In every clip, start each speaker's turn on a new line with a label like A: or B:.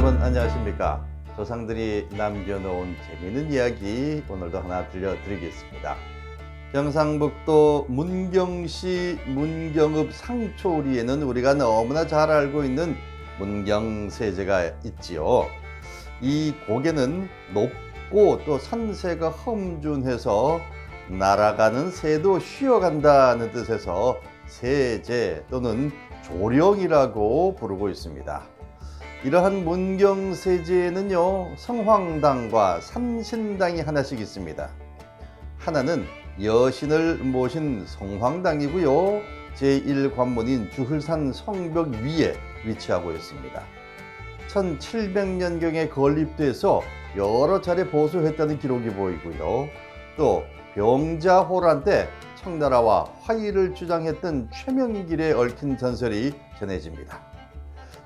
A: 여러분 안녕하십니까? 조상들이 남겨놓은 재미있는 이야기 오늘도 하나 들려드리겠습니다. 경상북도 문경시 문경읍 상초리에는 우리가 너무나 잘 알고 있는 문경세제가 있지요. 이 고개는 높고 또 산세가 험준해서 날아가는 새도 쉬어간다는 뜻에서 세제 또는 조령이라고 부르고 있습니다. 이러한 문경 세제에는요 성황당과 산신당이 하나씩 있습니다. 하나는 여신을 모신 성황당이고요 제1관문인 주흘산 성벽 위에 위치하고 있습니다. 1700년경에 건립돼서 여러 차례 보수했다는 기록이 보이고요. 또 병자호란 때 청나라와 화의를 주장했던 최명길에 얽힌 전설이 전해집니다.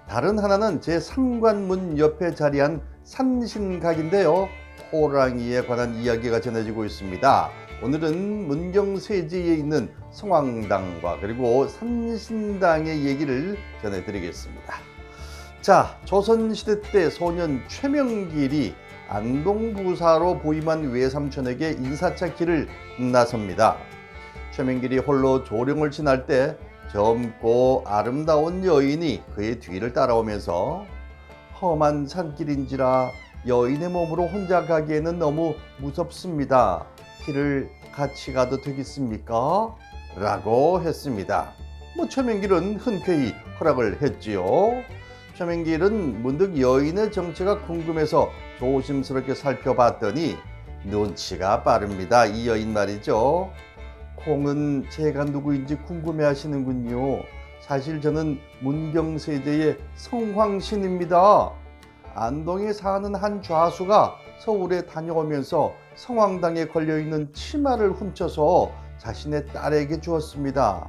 A: 다른 하나는 제 3관문 옆에 자리한 산신각인데요. 호랑이에 관한 이야기가 전해지고 있습니다. 오늘은 문경세지에 있는 성황당과 그리고 산신당의 얘기를 전해드리겠습니다. 자, 조선시대 때 소년 최명길이 안동부사로 부임한 외삼촌에게 인사차 길을 나섭니다. 최명길이 홀로 조령을 지날 때 젊고 아름다운 여인이 그의 뒤를 따라오면서 험한 산길인지라 여인의 몸으로 혼자 가기에는 너무 무섭습니다. 길을 같이 가도 되겠습니까? 라고 했습니다. 뭐 최명길은 흔쾌히 허락을 했지요. 최명길은 문득 여인의 정체가 궁금해서 조심스럽게 살펴봤더니 눈치가 빠릅니다. 이 여인 말이죠. 콩은 제가 누구인지 궁금해 하시는군요. 사실 저는 문경세제의 성황신입니다. 안동에 사는 한 좌수가 서울에 다녀오면서 성황당에 걸려있는 치마를 훔쳐서 자신의 딸에게 주었습니다.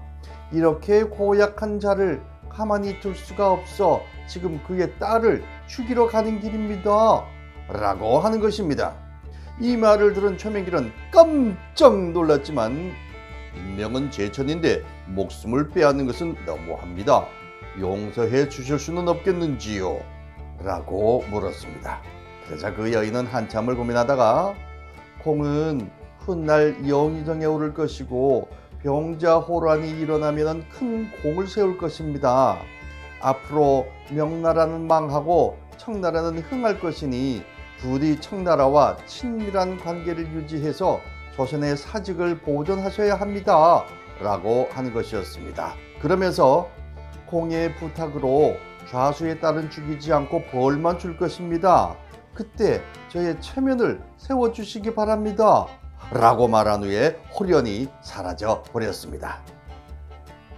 A: 이렇게 고약한 자를 가만히 둘 수가 없어 지금 그의 딸을 죽이러 가는 길입니다. 라고 하는 것입니다. 이 말을 들은 최명길은 깜짝 놀랐지만 인명은 제천인데 목숨을 빼앗는 것은 너무합니다. 용서해 주실 수는 없겠는지요? 라고 물었습니다. 그러자 그 여인은 한참을 고민하다가 콩은 훗날 영의정에 오를 것이고 병자호란이 일어나면 큰 공을 세울 것입니다. 앞으로 명나라는 망하고 청나라는 흥할 것이니 부디 청나라와 친밀한 관계를 유지해서 조선의 사직을 보존하셔야 합니다. 라고 하는 것이었습니다. 그러면서 공의 부탁으로 좌수의 딸은 죽이지 않고 벌만 줄 것입니다. 그때 저의 체면을 세워주시기 바랍니다. 라고 말한 후에 홀연히 사라져 버렸습니다.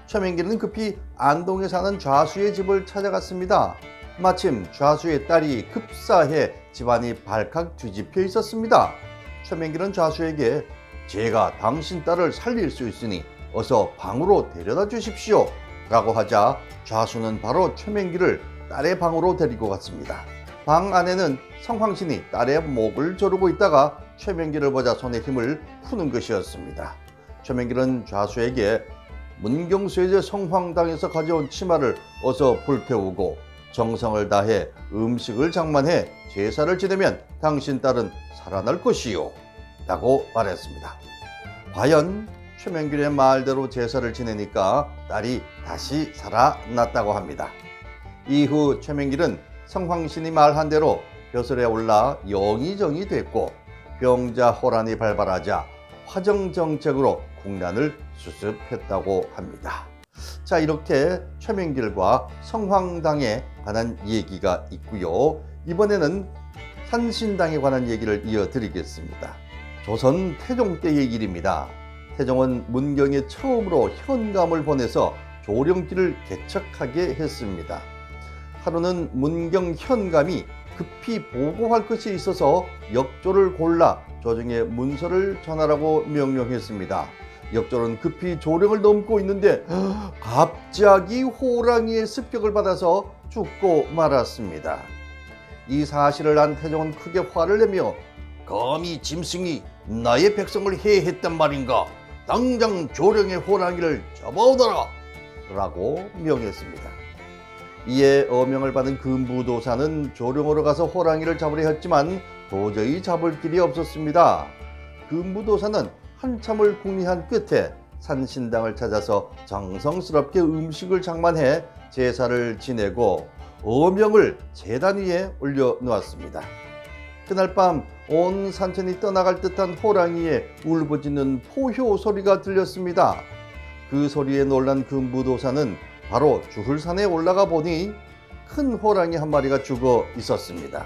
A: 최명길은 급히 안동에 사는 좌수의 집을 찾아갔습니다. 마침 좌수의 딸이 급사해 집안이 발칵 뒤집혀 있었습니다. 최명길은 좌수에게 제가 당신 딸을 살릴 수 있으니 어서 방으로 데려다 주십시오. 라고 하자 좌수는 바로 최명길을 딸의 방으로 데리고 갔습니다. 방 안에는 성황신이 딸의 목을 조르고 있다가 최명길을 보자 손에 힘을 푸는 것이었습니다. 최명길은 좌수에게 문경세제 성황당에서 가져온 치마를 어서 불태우고 정성을 다해 음식을 장만해 제사를 지내면 당신 딸은 살아날 것이요. 라고 말했습니다. 과연 최명길의 말대로 제사를 지내니까 딸이 다시 살아났다고 합니다. 이후 최명길은 성황신이 말한 대로 벼슬에 올라 영의정이 됐고 병자 호란이 발발하자 화정 정책으로 국난을 수습했다고 합니다. 자 이렇게 최명길과 성황당에 관한 얘기가 있고요. 이번에는 산신당에 관한 얘기를 이어드리겠습니다. 조선 태종 때의 일입니다. 태종은 문경에 처음으로 현감을 보내서 조령길을 개척하게 했습니다. 하루는 문경 현감이 급히 보고할 것이 있어서 역조를 골라 조정에 문서를 전하라고 명령했습니다. 역조는 급히 조령을 넘고 있는데 갑자기 호랑이의 습격을 받아서 죽고 말았습니다. 이 사실을 안 태종은 크게 화를 내며 감히 짐승이 나의 백성을 해했단 말인가? 당장 조령의 호랑이를 잡아오너라! 라고 명했습니다. 이에 어명을 받은 금부도사는 조령으로 가서 호랑이를 잡으려 했지만 도저히 잡을 길이 없었습니다. 금부도사는 한참을 궁리한 끝에 산신당을 찾아서 정성스럽게 음식을 장만해 제사를 지내고 어명을 제단 위에 올려 놓았습니다. 그날 밤 온 산천이 떠나갈 듯한 호랑이의 울부짖는 포효 소리가 들렸습니다. 그 소리에 놀란 금부도사는 바로 주hul산에 올라가 보니 큰 호랑이 한 마리가 죽어 있었습니다.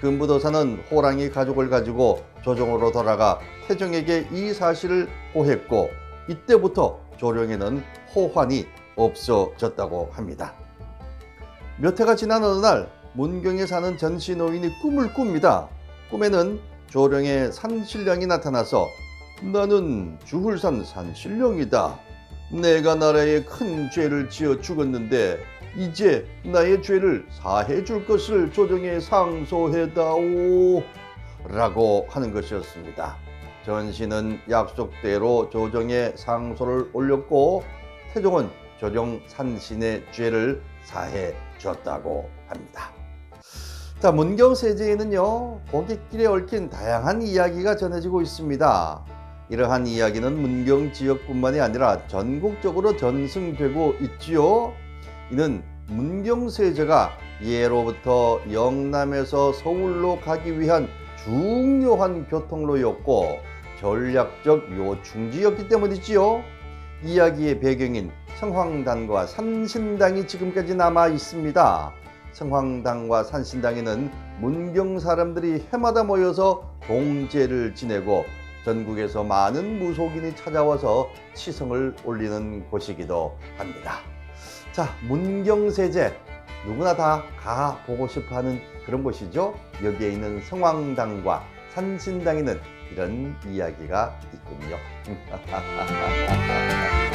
A: 금부도사는 호랑이 가족을 가지고 조정으로 돌아가 태종에게 이 사실을 고했고 이때부터 조령에는 호환이 없어졌다고 합니다. 몇 해가 지난 어느 날 문경에 사는 전시 노인이 꿈을 꿉니다. 꿈에는 조령의 산신령이 나타나서 나는 주hul산 산신령이다. 내가 나라에 큰 죄를 지어 죽었는데 이제 나의 죄를 사해 줄 것을 조정에 상소해다오 라고 하는 것이었습니다. 전신은 약속대로 조정에 상소를 올렸고 태종은 조정 산신의 죄를 사해 줬다고 합니다. 자, 문경세제에는요, 고갯길에 얽힌 다양한 이야기가 전해지고 있습니다. 이러한 이야기는 문경 지역뿐만이 아니라 전국적으로 전승되고 있지요. 이는 문경세제가 예로부터 영남에서 서울로 가기 위한 중요한 교통로였고 전략적 요충지였기 때문이지요. 이야기의 배경인 성황단과 산신당이 지금까지 남아 있습니다. 성황당과 산신당에는 문경 사람들이 해마다 모여서 동제를 지내고 전국에서 많은 무속인이 찾아와서 치성을 올리는 곳이기도 합니다. 자, 문경세제 누구나 다 가보고 싶어 하는 그런 곳이죠. 여기에 있는 성황당과 산신당에는 이런 이야기가 있군요.